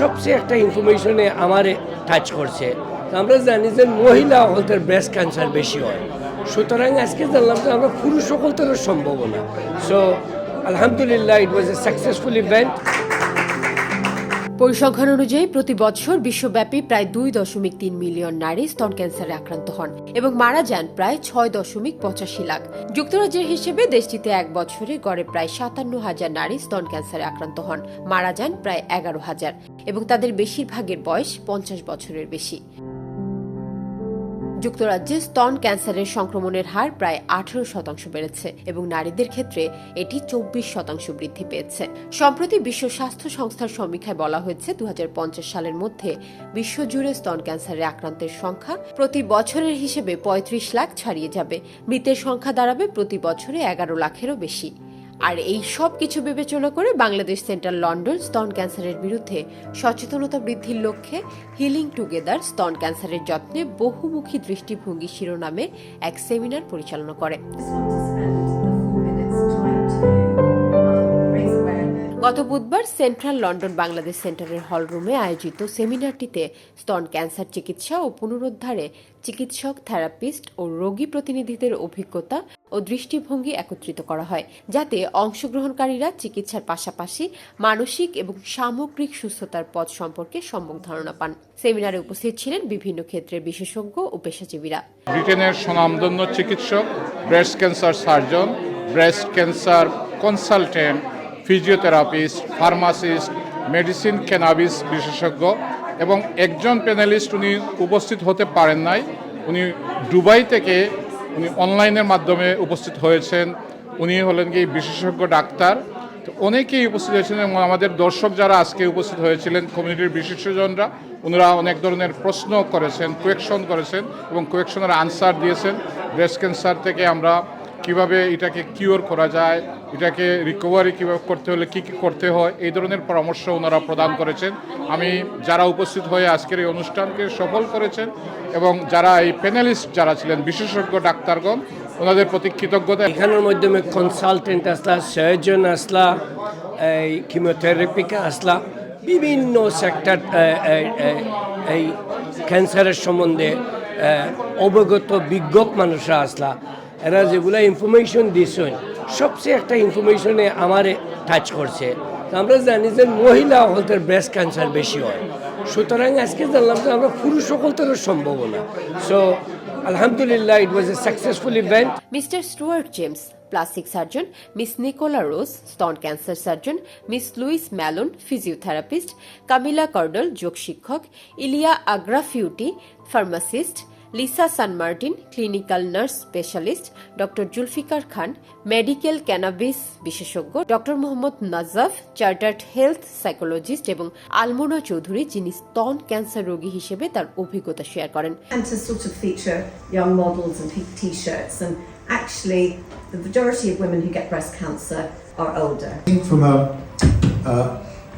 সবচেয়ে একটা ইনফরমেশনে আমার টাচ করছে। আমরা জানি যে মহিলা হলতের ব্রেস্ট ক্যান্সার বেশি হয়। সুতরাং আজকে জানলাম যে আমরা পুরুষ হলতেরও সম্ভব না সো আলহামদুলিল্লাহ it was a successful event পরিসংখ্যান অনুযায়ী প্রতি বছর বিশ্বব্যাপী প্রায় দুই দশমিক তিন মিলিয়ন নারী স্তন ক্যান্সারে আক্রান্ত হন এবং মারা যান প্রায় ছয় দশমিক পঁচাশি লাখ। যুক্তরাজ্যের হিসেবে দেশটিতে এক বছরে গড়ে প্রায় সাতান্ন হাজার নারী স্তন ক্যান্সারে আক্রান্ত হন, মারা যান প্রায় এগারো হাজার এবং তাদের বেশিরভাগের বয়স পঞ্চাশ বছরের বেশি। যুক্তরাজ্যে স্তন ক্যান্সারের সংক্রমণের হার প্রায় আঠারো শতাংশ বেড়েছে এবং নারীদের ক্ষেত্রে এটি চব্বিশ শতাংশ বৃদ্ধি পেয়েছে। সম্প্রতি বিশ্ব স্বাস্থ্য সংস্থার সমীক্ষায় বলা হয়েছে দু হাজার পঞ্চাশ সালের মধ্যে বিশ্বজুড়ে স্তন ক্যান্সারে আক্রান্তের সংখ্যা প্রতি বছরের হিসেবে পঁয়ত্রিশ লাখ ছাড়িয়ে যাবে। মৃতের সংখ্যা দাঁড়াবে প্রতি বছরে এগারো লাখেরও বেশি। আর এই সব কিছু বিবেচনা করে বাংলাদেশ সেন্ট্রাল লন্ডন স্তন ক্যান্সারের বিরুদ্ধে সচেতনতা বৃদ্ধির লক্ষ্যে হিলিং টুগেদার স্তন ক্যান্সারের যত্নে বহুমুখী দৃষ্টিভঙ্গি শিরোনামে এক সেমিনার পরিচালনা করে। গত বুধবার সেন্ট্রাল লন্ডন বাংলাদেশ সেন্টারের হলরুমে আয়োজিত সেমিনারটিতে স্তন ক্যান্সার চিকিৎসা ও পুনরুদ্ধারে চিকিৎসক, থেরাপিস্ট ও রোগী প্রতিনিধিদের অভিজ্ঞতা ও দৃষ্টিভঙ্গি একত্রিত করা হয়, যাতে অংশগ্রহণকারীরা চিকিৎসার পাশাপাশি মানসিক এবং সামগ্রিক সুস্থতার পথ সম্পর্কে সম্যক ধারণা পান। সেমিনারে উপস্থিত ছিলেন বিভিন্ন ক্ষেত্রের বিশেষজ্ঞ ও পেশাজীবীরা। ব্রিটেনের স্বনামধন্য চিকিৎসক, breast cancer surgeon, breast cancer consultant physiotherapist pharmacist medicine cannabis বিশেষজ্ঞ এবং একজন প্যানেলিস্ট উনি উপস্থিত হতে পারেন নাই। উনি দুবাই থেকে উনি অনলাইনের মাধ্যমে উপস্থিত হয়েছেন। উনি হলেন কি বিশেষজ্ঞ ডাক্তার। তো অনেকেই উপস্থিত হয়েছিলেন এবং আমাদের দর্শক যারা আজকে উপস্থিত হয়েছিলেন কমিউনিটির বিশেষজনরা ওনারা অনেক ধরনের প্রশ্ন করেছেন কোয়েকশন করেছেন এবং কোয়েকশনের আনসার দিয়েছেন। ব্রেস্ট ক্যান্সার থেকে আমরা কীভাবে এটাকে কিওর করা যায়, এটাকে রিকভারি কীভাবে করতে হলে কী কী করতে হয়, এই ধরনের পরামর্শ ওনারা প্রদান করেছেন। আমি যারা উপস্থিত হয়ে আজকের এই অনুষ্ঠানকে সফল করেছেন এবং যারা এই প্যানেলিস্ট যারা ছিলেন, বিশেষজ্ঞ ডাক্তারগণ, ওনাদের প্রতি কৃতজ্ঞতা। এখানের মাধ্যমে কনসালটেন্ট আসলা সার্জন আসলা, এই কিমোথেরাপিকে আসলা, বিভিন্ন সেক্টর এই ক্যান্সারের সম্বন্ধে অবগত বিজ্ঞ মানুষরা আসলা। এরা যেগুলা ইনফরমেশন দিছেন, সবচেয়ে একটা ইনফরমেশনে আমারে টাচ করছে। আমরা জানি যে মহিলা হলতের ব্রেস্ট ক্যান্সার বেশি হয়। সুতরাং আজকে জানলাম যে আমরা পুরুষ সকলতেরও সম্ভব না সো আলহামদুলিল্লাহ it was a successful event mister Stuart James, plastic surgeon, miss Nicola Rose, স্তন cancer surgeon, miss Louise Malone physiotherapist Camilla Cordell যোগ শিক্ষক Ilia Agrafioti, pharmacist Lisa Sanmartin clinical nurse specialist doctor Zulfiqar Khan medical cannabis বিশেষজ্ঞ doctor Mohammad Najaf chartered health psychologist এবং আলমোনা চৌধুরী যিনি স্তন cancer রোগী হিসেবে তার অভিজ্ঞতা শেয়ার করেন actually the majority of women who get breast cancer are older. I think from a, a,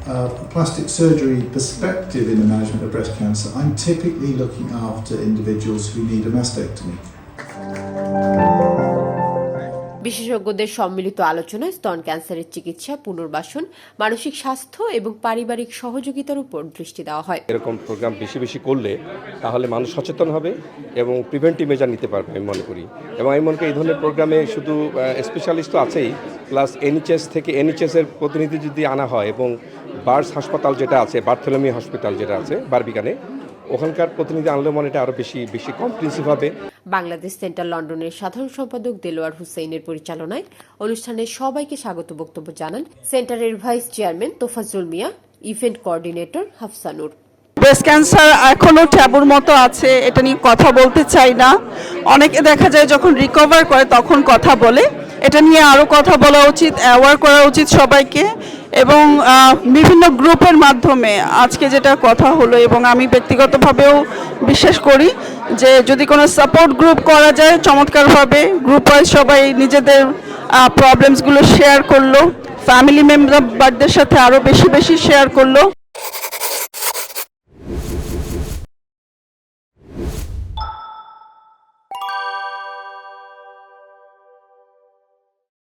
a plastic surgery perspective in the management of breast cancer, I'm typically looking after individuals who need a mastectomy. বিশেষজ্ঞদের সম্মিলিত আলোচনায় স্তন ক্যান্সারের চিকিৎসা পুনর্বাসন মানসিক স্বাস্থ্য এবং পারিবারিক সহযোগিতার উপর দৃষ্টি দেওয়া হয় এরকম প্রোগ্রাম বেশি বেশি করলে তাহলে মানুষ সচেতন হবে এবং প্রিভেন্টিভ মেজার নিতে পারবে আমি মনে করি এবং আমি মনে করি এই ধরনের প্রোগ্রামে শুধু স্পেশালিস্ট তো আছেই প্লাস এনএইচএস থেকে এর প্রতিনিধি যদি আনা হয় এবং বার্স হাসপাতাল যেটা আছে বার্থেলমি হসপিটাল যেটা আছে বারবিকানে ওখানকার প্রতিনিধি আনলে মনে এটা আরও বেশি বেশি কম্প্রিহেন্সিভ হবে। বাংলাদেশ সেন্ট্রাল লন্ডনের সাধারণ সম্পাদক দেলোয়ার হুসেইনের পরিচালনায় অনুষ্ঠানে সবাইকে স্বাগত বক্তব্য জানান সেন্টারের vice chairman Tofazzul Mia event coordinator Hafsanur breast cancer এখনও ট্যাবুর মতো আছে এটা নিয়ে কথা বলতে চাই না। অনেকে দেখা যায় যখন রিকভার করে তখন কথা বলে। এটা নিয়ে আরও কথা বলা উচিত অ্যাওয়ার করা উচিত সবাইকে। এবং বিভিন্ন গ্রুপের মাধ্যমে আজকে যেটা কথা হলো এবং আমি ব্যক্তিগতভাবেও বিশ্বাস করি যে যদি কোনো সাপোর্ট গ্রুপ করা যায় চমৎকারভাবে গ্রুপ ওয়াইজ সবাই নিজেদের প্রবলেমসগুলো শেয়ার করল ফ্যামিলি মেম্বারদের সাথে আরও বেশি বেশি শেয়ার করল।